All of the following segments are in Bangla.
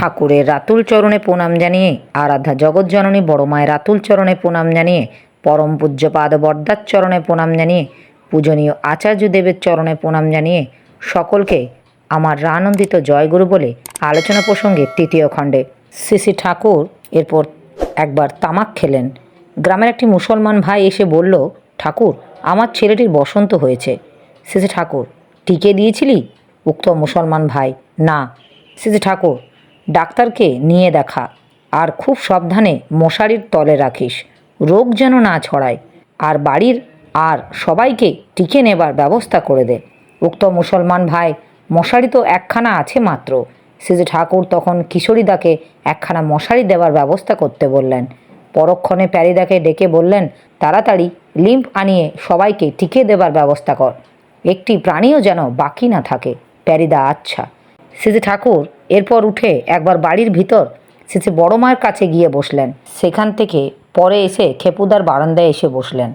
ঠাকুরের রাতুল চরণে প্রণাম জানিয়ে, আরাধ্যা জগৎজননী বড় মায়ের রাতুল চরণে প্রণাম জানিয়ে, পরম পূজ্যপাদ বরদার চরণে প্রণাম জানিয়ে, পূজনীয় আচার্য দেবের চরণে প্রণাম জানিয়ে, সকলকে আমার রানন্দিত জয়গুরু বলে আলোচনা প্রসঙ্গে তৃতীয় খণ্ডে। শ্রী ঠাকুর এরপর একবার তামাক খেলেন। গ্রামের একটি মুসলমান ভাই এসে বলল, ঠাকুর, আমার ছেলেটির বসন্ত হয়েছে। শ্রী ঠাকুর টিকে দিয়েছিলি? উক্ত মুসলমান ভাই, না। শ্রী ঠাকুর ডাক্তারকে নিয়ে দেখা। আর খুব সাবধানে মশারির তলে রাখিস। রোগ যেন না ছড়ায়। আর বাড়ির আর সবাইকে টিকে নেবার ব্যবস্থা করে দে। উক্ত মুসলমান ভাই, মশারি তো একখানা আছে মাত্র। শ্রী ঠাকুর তখন কিশোরীদাকে একখানা মশারি দেওয়ার ব্যবস্থা করতে বললেন। পরক্ষণে প্যারিদাকে ডেকে বললেন, তাড়াতাড়ি লিম্প আনিয়ে সবাইকে টিকে দেবার ব্যবস্থা কর। একটি প্রাণীও যেন বাকি না থাকে। প্যারিদা আচ্ছা। শ্রী ঠাকুর এরপর উঠে একবার বাড়ির ভিতর শ্রী বড় মায়ের কাছে গিয়ে বসলেন। সেখান থেকে পরে এসে খেপুদার বারান্দায় এসে বসলেন।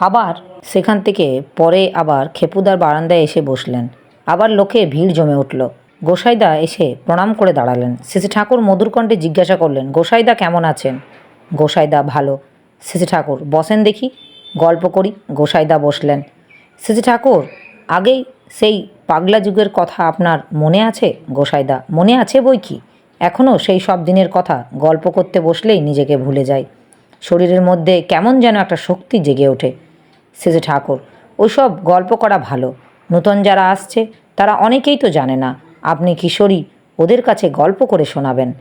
আবার সেখান থেকে পরে আবার খেপুদার বারান্দায় এসে বসলেন। আবার লোকে ভিড় জমে উঠল। গোসাইদা এসে প্রণাম করে দাঁড়ালেন। শ্রী ঠাকুর মধুরকণ্ঠে জিজ্ঞাসা করলেন, গোসাইদা কেমন আছেন? গোসাইদা, ভালো। শ্রী ঠাকুর, বসেন দেখি। গল্প করি। গোসাইদা বসলেন। শ্রী ঠাকুর আগেই সেই পাগলা যুগের কথা আপনার মনে আছে? গোসাইদা, মনে আছে বই কি? এখনও সেই সব দিনের কথা গল্প করতে বসলেই নিজেকে ভুলে যায় শরীরের মধ্যে কেমন যেন একটা শক্তি জেগে ওঠে। শ্রী ঠাকুর ওইসব গল্প করা ভালো। নূতন যারা আসছে, তারা অনেকেই তো জানে না। আপনি কিশোরী, ওদের কাছে গল্প করে শোনাবেন।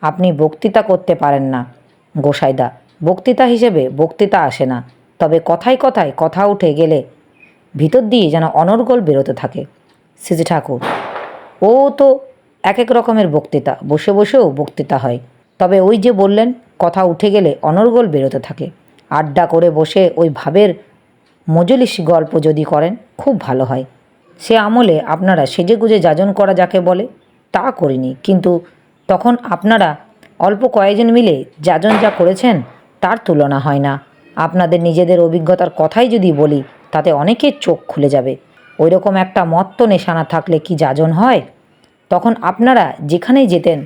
আপনি বক্তৃতা করতে পারেন না। গোসাইদা, বক্তৃতা হিসেবে বক্তৃতা আসে না। তবে কথায় কথায় কথা উঠে গেলে ভিতর দিয়ে যেন অনর্গল বেরোতে থাকে। শ্রী ঠাকুর, ও তো এক এক রকমের বক্তৃতা, বসে বসেও বক্তৃতা হয়। তবে ওই যে বললেন, কথা উঠে গেলে অনর্গল বেরোতে থাকে। আড্ডা করে বসে ওই ভাবের মজলিস গল্প যদি করেন, খুব ভালো হয়। সে আমলে আপনারা সেজেগুজে যাজন করা যাকে বলে, তা করিনি। কিন্তু তখন আপনারা অল্প কয়েকজন মিলে যাজন যা করেছেন, তার তুলনা হয় না। আপনাদের নিজেদের অভিজ্ঞতার কথাই যদি বলি তাতে অনেকের চোখ খুলে যাবে। ওই রকম একটা মত্ত নেশানা থাকলে কি যাজন হয়? তখন আপনারা যেখানেই যেতেন,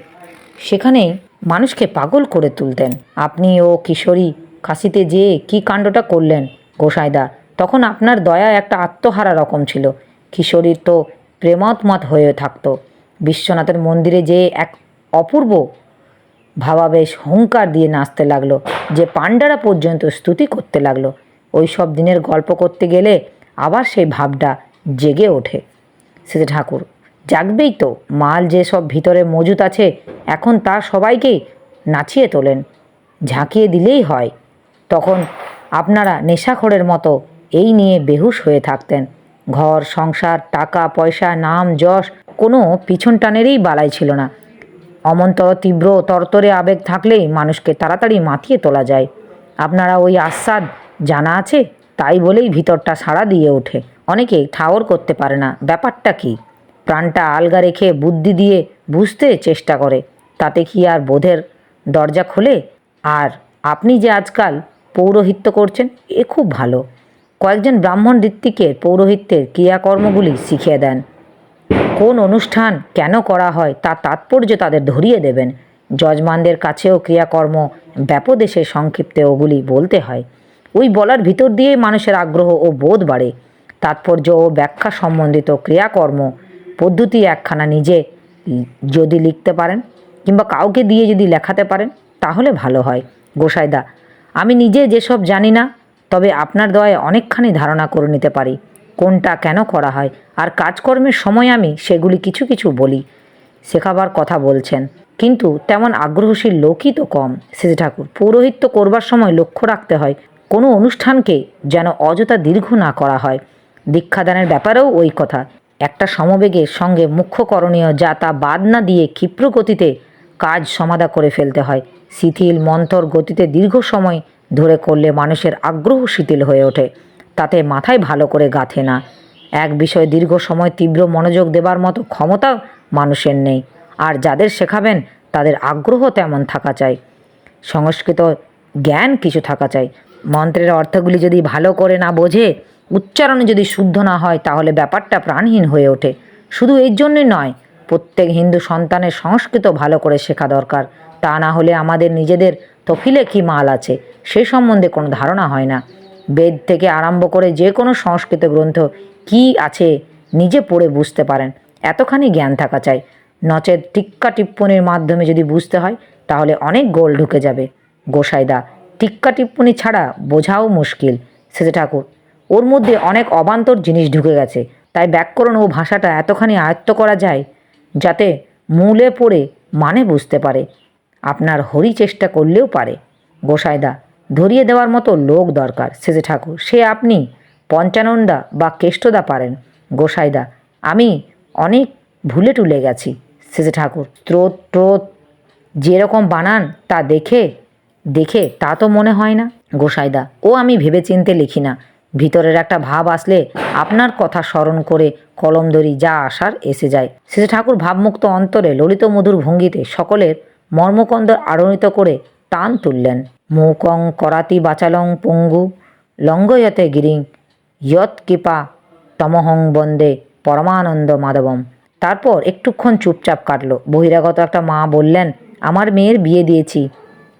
সেখানেই মানুষকে পাগল করে তুলতেন। আপনি ও কিশোরী কাশিতে যেয়ে কী কাণ্ডটা করলেন, গোসাইদা? তখন আপনার দয়া একটা আত্মহারা রকম ছিল। কিশোরীর তো প্রেমাত্মত হয়ে থাকতো। বিশ্বনাথের মন্দিরে যেয়ে এক অপূর্ব ভাবাবেশ হুঙ্কার দিয়ে নাচতে লাগল, যে পাণ্ডারা পর্যন্ত স্তুতি করতে লাগল ওই সব দিনের গল্প করতে গেলে আবার সেই ভাবটা জেগে ওঠে। সেটা ঠাকুর, জাগবেই তো। মাল যে সব ভিতরে মজুত আছে, এখন তা সবাইকেই নাচিয়ে তোলেন। ঝাঁকিয়ে দিলেই হয়। তখন আপনারা নেশাখোরের মতো এই নিয়ে বেহুশ হয়ে থাকতেন। ঘর, সংসার, টাকা, পয়সা, নাম, যশ কোনো পিছন টানেরই বালাই ছিল না। অমন্তর তীব্র, তরতরে আবেগ থাকলেই মানুষকে তাড়াতাড়ি মাতিয়ে তোলা যায়। আপনারা ওই আস্বাদ জানা আছে? তাই বলেই ভিতরটা সাড়া দিয়ে ওঠে। অনেকে ঠাওর করতে পারে না। ব্যাপারটা কি? প্রাণটা আলগা রেখে বুদ্ধি দিয়ে বুঝতে চেষ্টা করে। তাতে কি আর বোধের দরজা খোলে? আর আপনি যে আজকাল পৌরোহিত্য করছেন, এ খুব ভালো। কয়েকজন ব্রাহ্মণ ঋত্বিকের পৌরোহিত্যের ক্রিয়াকর্মগুলি শিখিয়ে দেন। কোন অনুষ্ঠান কেন করা হয় তার তাৎপর্য তাদের ধরিয়ে দেবেন। যজমানদের কাছেও ক্রিয়াকর্ম, ব্যাপদেশে সংক্ষিপ্তে ওগুলি বলতে হয়। বলার ভিতর দিয়েই মানুষের আগ্রহ ও বোধ বাড়ে। তাৎপর্য ও ব্যাখ্যা সম্বন্ধিত ক্রিয়াকর্ম পদ্ধতি একখানা নিজে যদি লিখতে পারেন কিংবা কাউকে দিয়ে যদি লেখাতে পারেন, তাহলে ভালো হয়। গোসাইদা, আমি নিজে যেসব জানি না, তবে আপনার দয়ায় অনেকখানি ধারণা করে নিতে পারি। কোনটা কেন করা হয় আর কাজকর্মের সময় আমি সেগুলি কিছু কিছু বলি। শেখাবার কথা বলছেন, কিন্তু তেমন আগ্রহশীল লোকই তো কম। শ্রী ঠাকুর পৌরোহিত্য করবার সময় লক্ষ্য রাখতে হয় কোনো অনুষ্ঠানকে যেন অযথা দীর্ঘ না করা হয়। দীক্ষাদানের ব্যাপারেও ওই কথা। একটা সমবেগের সঙ্গে মুখ্য করণীয় যা তা বাদ না দিয়ে ক্ষিপ্র গতিতে কাজ সমাধা করে ফেলতে হয়। শিথিল মন্থর গতিতে দীর্ঘ সময় ধরে করলে মানুষের আগ্রহ শিথিল হয়ে ওঠে। তাতে মাথায় ভালো করে গাঁথে না। এক বিষয়ে দীর্ঘ সময় তীব্র মনোযোগ দেবার মতো ক্ষমতা মানুষের নেই। আর যাদের শেখাবেন, তাদের আগ্রহ তেমন থাকা চাই। সংস্কৃত জ্ঞান কিছু থাকা চাই। মন্ত্রের অর্থগুলি যদি ভালো করে না বোঝে, উচ্চারণে যদি শুদ্ধ না হয়, তাহলে ব্যাপারটা প্রাণহীন হয়ে ওঠে। শুধু এর জন্যই নয়, প্রত্যেক হিন্দু সন্তানের সংস্কৃত ভালো করে শেখা দরকার। তা না হলে আমাদের নিজেদের তফিলে কি মাল আছে, সে সম্বন্ধে কোনো ধারণা হয় না। বেদ থেকে আরম্ভ করে যে কোনো সংস্কৃত গ্রন্থ কি আছে, নিজে পড়ে বুঝতে পারেন। এতখানি জ্ঞান থাকা চাই। নচেত টিক্কা টিপ্পনির মাধ্যমে যদি বুঝতে হয়, তাহলে অনেক গোল ঢুকে যাবে। গোসাইদা টিক্কা টিপ্পনি ছাড়া বোঝাও মুশকিল, সেজে ঠাকুর। ওর মধ্যে অনেক অবান্তর জিনিস ঢুকে গেছে। তাই ব্যাকরণ ও ভাষাটা এতখানি আয়ত্ত করা যায় যাতে মূলে পড়ে মানে বুঝতে পারে। আপনার হরি চেষ্টা করলেও পারে। গোসাইদা, ধরিয়ে দেওয়ার মতো লোক দরকার, সেজে ঠাকুর। সে আপনি পঞ্চানন্দা বা কেষ্টদা পারেন। গোসাইদা, আমি অনেক ভুলে টুলে গেছি, সেজে ঠাকুর। স্রোত ট্রোত যেরকম বানান তা দেখে দেখে তা তো মনে হয় না। গোসাইদা, ও আমি ভেবেচিন্তে লিখি না। ভিতরের একটা ভাব আসলে আপনার কথা স্মরণ করে কলম ধরি যা আসার এসে যায়। শেষে ঠাকুর ভাবমুক্ত অন্তরে ললিত মধুর ভঙ্গিতে সকলের মর্মকন্দর আড়নিত করে টান তুললেন। মৌকং করাতি বাচালং পঙ্গু, লঙ্গয়তে গিরিং ইয়ৎ কৃপা তমহং বন্দে পরমানন্দ মাধবম। তারপর একটুক্ষণ চুপচাপ কাটল। বহিরাগত একটা মা বললেন, আমার মেয়ের বিয়ে দিয়েছি।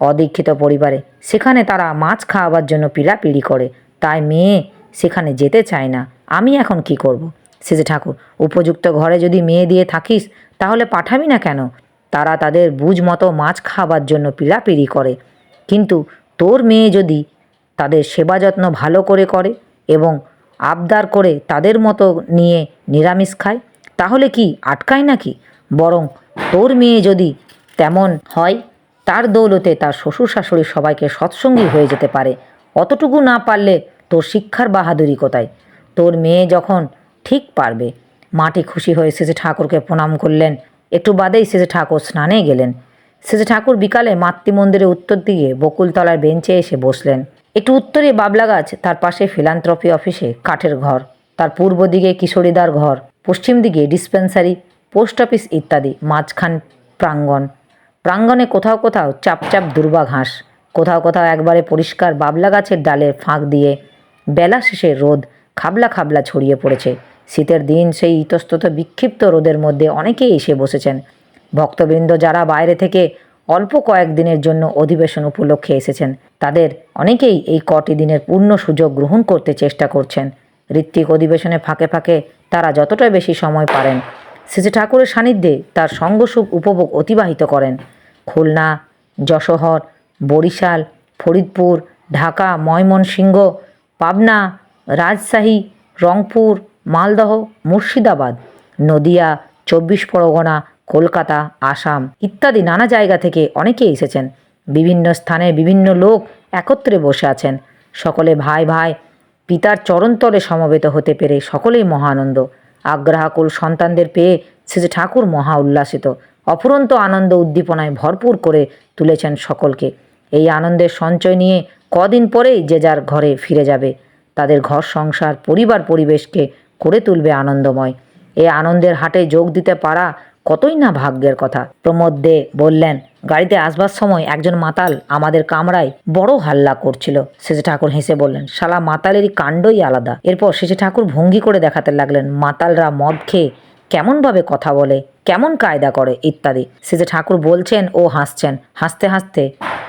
অদীক্ষিত পরিবারে। সেখানে তারা মাছ খাওয়াবার জন্য পিড়াপিড়ি করে। তাই মেয়ে সেখানে যেতে চায় না। আমি এখন কি করব। সেজে ঠাকুর, উপযুক্ত ঘরে যদি মেয়ে দিয়ে থাকিস, তাহলে পাঠাবি না কেন? তারা তাদের বুঝ মতো মাছ খাওয়াবার জন্য পিড়াপিড়ি করে। কিন্তু তোর মেয়ে যদি তাদের সেবা যত্ন ভালো করে করে এবং আবদার করে তাদের মতো নিয়ে নিরামিষ খায়, তাহলে কি আটকায় নাকি? বরং তোর মেয়ে যদি তেমন হয় তার দৌলতে তার শ্বশুর শাশুড়ি সবাইকে সৎসঙ্গী হয়ে যেতে পারে। অতটুকু না পারলে তোর শিক্ষার বাহাদুরি কোথায়? তোর মেয়ে যখন ঠিক পারবে, মাটি খুশি হয়ে শেষে ঠাকুরকে প্রণাম করলেন। একটু বাদেই শেষে ঠাকুর স্নানে গেলেন। শেষে ঠাকুর বিকালে মাতৃমন্দিরের উত্তর দিকে বকুলতলার বেঞ্চে এসে বসলেন। একটু উত্তরে বাবলা গাছ, তার পাশে ফিলান্থ্রপি অফিসে কাঠের ঘর, তার পূর্ব দিকে কিশোরীদার ঘর, পশ্চিম দিকে ডিসপেন্সারি, পোস্ট অফিস ইত্যাদি, মাঝখান প্রাঙ্গণ। প্রাঙ্গণে কোথাও কোথাও চাপচাপ দুর্বা ঘাস। কোথাও কোথাও একবারে পরিষ্কার বাবলা গাছের ডালের ফাঁক দিয়ে বেলা শেষে রোদ খাবলা খাবলা ছড়িয়ে পড়েছে। শীতের দিন সেই ইতস্তত বিক্ষিপ্ত রোদের মধ্যে অনেকেই এসে বসেছেন। ভক্তবৃন্দ যারা বাইরে থেকে অল্প কয়েকদিনের জন্য অধিবেশন উপলক্ষে এসেছেন, তাদের অনেকেই এই কটি দিনের পূর্ণ সুযোগ গ্রহণ করতে চেষ্টা করছেন। ঋত্বিক অধিবেশনে ফাঁকে ফাঁকে তারা যতটা বেশি সময় পারেন শ্রী ঠাকুরের সান্নিধ্যে তার সঙ্গসুখ উপভোগ অতিবাহিত করেন। খুলনা, যশোহর, বরিশাল, ফরিদপুর, ঢাকা, ময়মনসিংহ, পাবনা, রাজশাহী, রংপুর, মালদহ, মুর্শিদাবাদ, নদিয়া, চব্বিশ পরগনা, কলকাতা, আসাম ইত্যাদি নানা জায়গা থেকে অনেকে এসেছেন। বিভিন্ন স্থানে বিভিন্ন লোক একত্রে বসে আছেন। সকলে ভাই ভাই, পিতার চরণতলে সমবেত হতে পেরে সকলেই মহা আনন্দ আগ্রাহকুল সন্তানদের পেয়ে শেষে ঠাকুর মহা উল্লাসিত। অফুরন্ত আনন্দ উদ্দীপনায় ভরপুর করে তুলেছেন সকলকে। এই আনন্দের সঞ্চয় নিয়ে কদিন পরেই যে যার ঘরে ফিরে যাবে, তাদের ঘর, সংসার, পরিবার, পরিবেশকে করে তুলবে আনন্দময়। এ আনন্দের হাটে যোগ দিতে পারা কতই না ভাগ্যের কথা। প্রমোদ দে বললেন, গাড়িতে আসবার সময় একজন মাতাল আমাদের কামরায় বড় হাল্লা করছিল। শেষে ঠাকুর হেসে বললেন, শালা মাতালেরই কাণ্ডই আলাদা। এরপর শেষে ঠাকুর ভঙ্গি করে দেখাতে লাগলেন, মাতালরা মদ খেয়ে কেমনভাবে কথা বলে, কেমন কায়দা করে, ইত্যাদি। শেষে ঠাকুর বলছেন ও হাসছেন। হাসতে হাসতে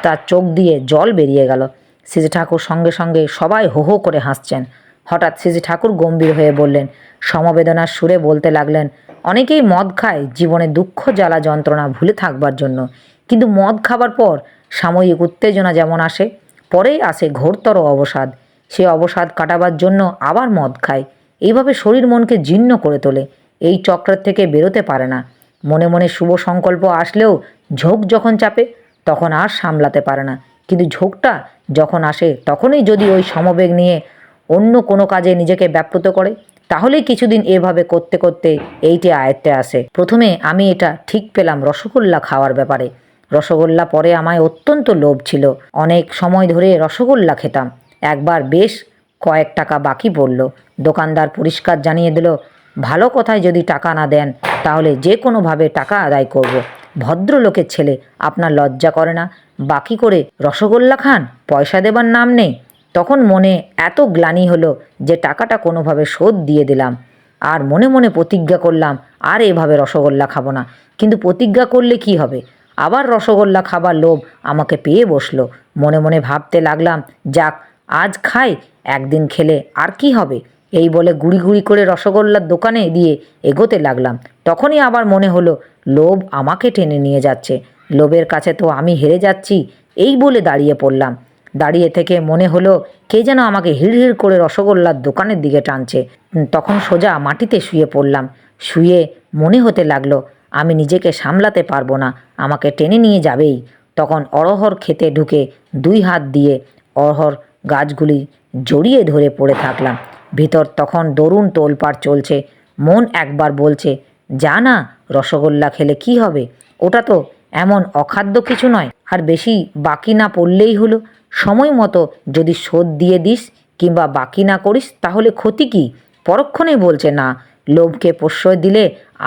তার চোখ দিয়ে জল বেরিয়ে গেল। শ্রী ঠাকুর সঙ্গে সঙ্গে সবাই হো হো করে হাসছেন। হঠাৎ শ্রী ঠাকুর গম্ভীর হয়ে বললেন, সমবেদনার সুরে বলতে লাগলেন অনেকেই মদ খায়, জীবনে দুঃখ, জ্বালা, যন্ত্রণা ভুলে থাকবার জন্য। কিন্তু মদ খাবার পর সাময়িক উত্তেজনা যেমন আসে, পরেই আসে ঘোরতর অবসাদ। সে অবসাদ কাটাবার জন্য আবার মদ খায়। এইভাবে শরীর মনকে জীর্ণ করে তোলে। এই চক্রের থেকে বেরোতে পারে না। মনে মনে শুভ সংকল্প আসলেও ঝোঁক যখন চাপে, তখন আর সামলাতে পারে না। কিন্তু ঝোঁকটা যখন আসে, তখনই যদি ওই সমবেগ নিয়ে অন্য কোনো কাজে নিজেকে ব্যাপৃত করে তাহলেই কিছুদিন এভাবে করতে করতে এইটি আয়ত্তে আসে। প্রথমে আমি এটা ঠিক পেলাম রসগোল্লা খাওয়ার ব্যাপারে। রসগোল্লা পরে আমায় অত্যন্ত লোভ ছিল। অনেক সময় ধরে রসগোল্লা খেতাম। একবার বেশ কয়েক টাকা বাকি পড়ল। দোকানদার পরিষ্কার জানিয়ে দিল, ভালো কথায় যদি টাকা না দেন, তাহলে যে কোনোভাবে টাকা আদায় করব। ভদ্রলোকের ছেলে, আপনার লজ্জা করে না? বাকি করে রসগোল্লা খান, পয়সা দেবার নাম নেই। তখন মনে এত গ্লানি হলো যে টাকাটা কোনোভাবে শোধ দিয়ে দিলাম। আর মনে মনে প্রতিজ্ঞা করলাম, আর এভাবে রসগোল্লা খাব না। কিন্তু প্রতিজ্ঞা করলে কি হবে? আবার রসগোল্লা খাবার লোভ আমাকে পেয়ে বসল। মনে মনে ভাবতে লাগলাম, যাক, আজ খাই, একদিন খেলে আর কি হবে? এই বলে গুড়ি গুড়ি করে রসগোল্লার দোকানে দিয়ে এগোতে লাগলাম। তখনই আবার মনে হলো, লোভ আমাকে টেনে নিয়ে যাচ্ছে। লোভের কাছে তো আমি হেরে যাচ্ছি, এই বলে দাঁড়িয়ে পড়লাম। দাঁড়িয়ে থেকে মনে হলো কে যেন আমাকে হিড় হিড় করে রসগোল্লার দোকানের দিকে টানছে। তখন সোজা মাটিতে শুয়ে পড়লাম। শুয়ে মনে হতে লাগল, আমি নিজেকে সামলাতে পারব না, আমাকে টেনে নিয়ে যাবেই। তখন অরহর খেতে ঢুকে দুই হাত দিয়ে অরহর গাছগুলি জড়িয়ে ধরে পড়ে থাকলাম। ভিতর তখন দরুণ তোলপাড় চলছে, মন একবার বলছে, যা না, রসগোল্লা খেলে কি হবে? ওটা তো এমন অখাদ্য কিছু নয়, আর বেশি বাকি না পড়লেই হলো। সময় মতো যদি শোধ দিয়ে দিস কিংবা বাকি না করিস, তাহলে ক্ষতি কী? পরক্ষণে বলছে, না, লোভকে প্রশ্রয় দিলে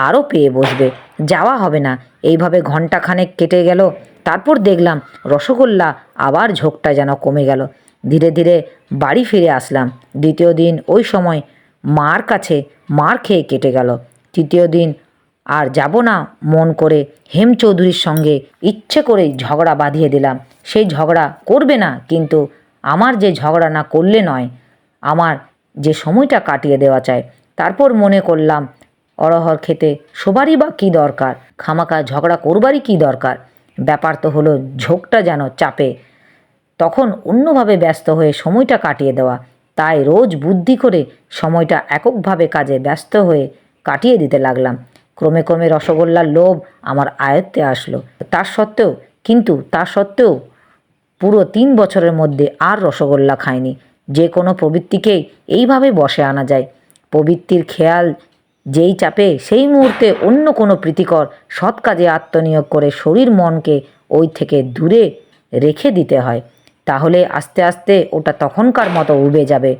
আরও পেয়ে বসবে। যাওয়া হবে না। এইভাবে ঘন্টাখানেক কেটে গেল। তারপর দেখলাম রসগোল্লা আবার ঝোঁকটা যেন কমে গেল। ধীরে ধীরে বাড়ি ফিরে আসলাম। দ্বিতীয় দিন ওই সময় মার কাছে মার খেয়ে কেটে গেল। তৃতীয় দিন আর যাব না মন করে হেম চৌধুরীর সঙ্গে ইচ্ছে করেই ঝগড়া বাঁধিয়ে দিলাম। সেই ঝগড়া করবে না, কিন্তু আমার যে ঝগড়া না করলে নয়, আমার যে সময়টা কাটিয়ে দেওয়া চাই। তারপর মনে করলাম, অরহর খেতে সবারই বা কী দরকার খামাকা ঝগড়া করবারই কী দরকার। ব্যাপার তো হলো ঝোঁকটা যেন চাপে। তখন অন্যভাবে ব্যস্ত হয়ে সময়টা কাটিয়ে দেওয়া। তাই রোজ বুদ্ধি করে সময়টা এককভাবে কাজে ব্যস্ত হয়ে কাটিয়ে দিতে লাগলাম। ক্রমে ক্রমে রসগোল্লার লোভ আমার আয়ত্তে আসলো। তার সত্ত্বেও, কিন্তু তার সত্ত্বেও পুরো তিন বছরের মধ্যে আর রসগোল্লা খায়নি যে কোনো প্রবৃত্তিকেই এইভাবে বসে আনা যায়। প্রবৃত্তির খেয়াল যেই চাপে, সেই মুহূর্তে অন্য কোনো প্রীতিকর, সৎ কাজে আত্মনিয়োগ করে শরীর মনকে ওই থেকে দূরে রেখে দিতে হয়, তাহলে আস্তে আস্তে ওটা তখনকার মতো উবে যাবে।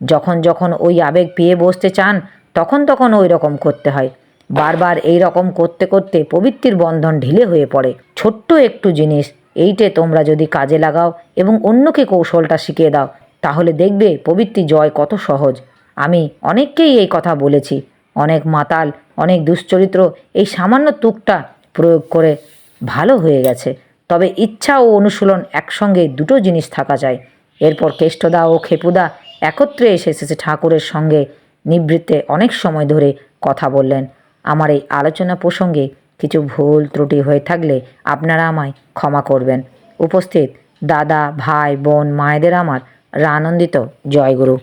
যখন যখন ওই আবেগ পেয়ে বসতে চান, তখন তখন ওই রকম করতে হয়। বারবার এই রকম করতে করতে প্রবৃত্তির বন্ধন ঢিলে হয়ে পড়ে। ছোট্ট একটু জিনিস, এইটে তোমরা যদি কাজে লাগাও এবং অন্যকে কৌশলটা শিখিয়ে দাও, তাহলে দেখবে প্রবৃত্তি জয় কত সহজ। আমি অনেককেই এই কথা বলেছি। অনেক মাতাল, অনেক দুশ্চরিত্র এই সামান্য তুকটা প্রয়োগ করে ভালো হয়ে গেছে। তবে ইচ্ছা ও অনুশীলন একসঙ্গে দুটো জিনিস থাকা যায় এরপর কেষ্টদা ও খেপুদা একত্রে এসে এসেছে ঠাকুরের সঙ্গে নিবৃত্তে অনেক সময় ধরে কথা বললেন। আমার এই আলোচনা প্রসঙ্গে কিছু ভুল ত্রুটি হয়ে থাকলে আপনারা আমায় ক্ষমা করবেন। উপস্থিত দাদা, ভাই, বোন, মায়েদের আমার রানন্দিত জয়গুরু।